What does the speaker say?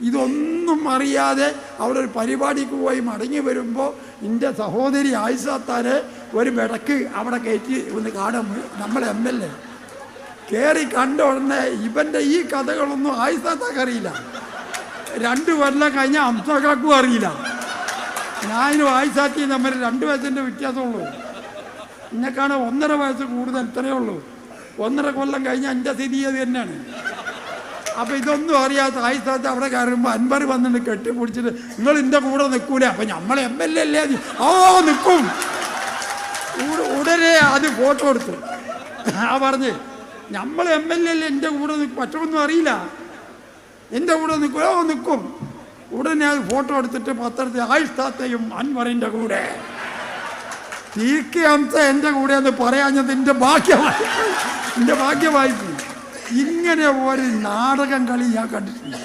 ഇതൊന്നും അറിയാതെ അവിടെ ഒരു പരിപാടിക്ക് പോയി മടങ്ങി വരുമ്പോൾ എന്റെ സഹോദരി ആയിസാത്താരെ ഒരു വിടക്ക് അവിടെ കയറ്റി ഒന്ന് കാണാൻ നമ്മൾ എം എൽ എ കയറി കണ്ട ഉടനെ ഇവന്റെ ഈ കഥകളൊന്നും ആയിസാത്താക്ക് അറിയില്ല. രണ്ട് കൊല്ലം കഴിഞ്ഞാൽ അംസകാക്കും അറിയില്ല. ഞാനും ആയിസാത്തിയും തമ്മിൽ രണ്ട് വയസ്സിന്റെ വ്യത്യാസമുള്ളൂ. എന്നെക്കാണ് ഒന്നര വയസ്സ് കൂടുതൽ ഇത്രയേ ഉള്ളൂ. ഒന്നര കൊല്ലം കഴിഞ്ഞാൽ എന്റെ സ്ഥിതി അത് തന്നെയാണ്? അപ്പൊ ഇതൊന്നും അറിയാത്ത ആയിസ്ഥാത്ത് അവിടെ കയറുമ്പോൾ അൻപർ വന്നിട്ട് കെട്ടിപ്പിടിച്ചിട്ട് നിങ്ങൾ എന്റെ കൂടെ നിൽക്കൂല. അപ്പൊ നമ്മൾ എം എൽ എ അല്ലേ? ഓ നിൽക്കും. ഉട- ഉടനെ അത് ഫോട്ടോ എടുത്തു. ആ പറഞ്ഞ് നമ്മൾ എം എൽ എ അല്ലേ എന്റെ കൂടെ നിൽക്കും. മറ്റൊന്നും അറിയില്ല. എന്റെ കൂടെ നിൽക്കും ഓ നിൽക്കും. ഉടനെ അത് ഫോട്ടോ എടുത്തിട്ട് പത്രത്തിൽ ആയിസ്ഥാത്തെയും അൻവറിന്റെ കൂടെ. ടി കെ അംസ എന്റെ കൂടെ എന്ന് പറയാഞ്ഞത് എന്റെ ഭാഗ്യമായി. എന്റെ ഭാഗ്യമായി. ഇങ്ങനെ ഒരു നാടകം കളി ഞാൻ കണ്ടിട്ടില്ല.